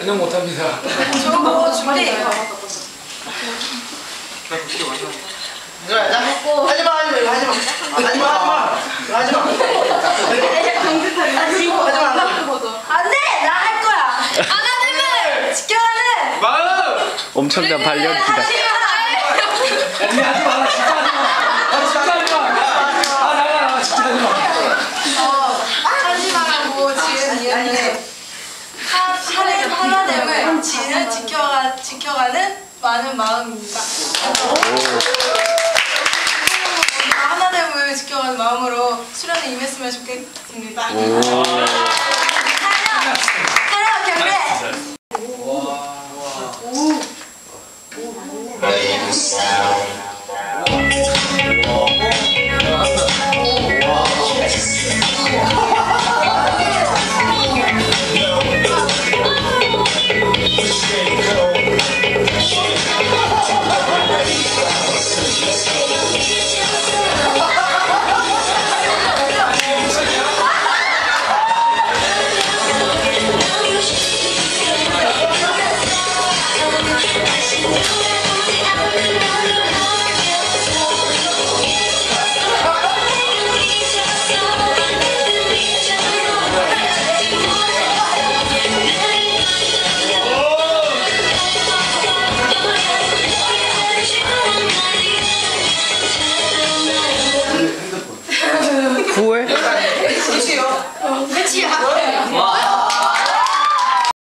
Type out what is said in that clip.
저희는 못합니다. 저거 준비. 누나 하자. 하지 마 하지마 이거 하지 마. 하지 마 하지 마. 하지 마. 하지 마. 안 돼, 나 할 거야. 하나님을 지켜가는 마음. 엄청난 발연기다. 하지 마. 하지 마. 신의 하나됨을 지는 지켜가, 지켜가는 많은 마음입니다. 하나됨을 지켜가는 마음으로 수련에 임했으면 좋겠습니다. 사랑, 경례! 뭘? 끝이요. 끝이야.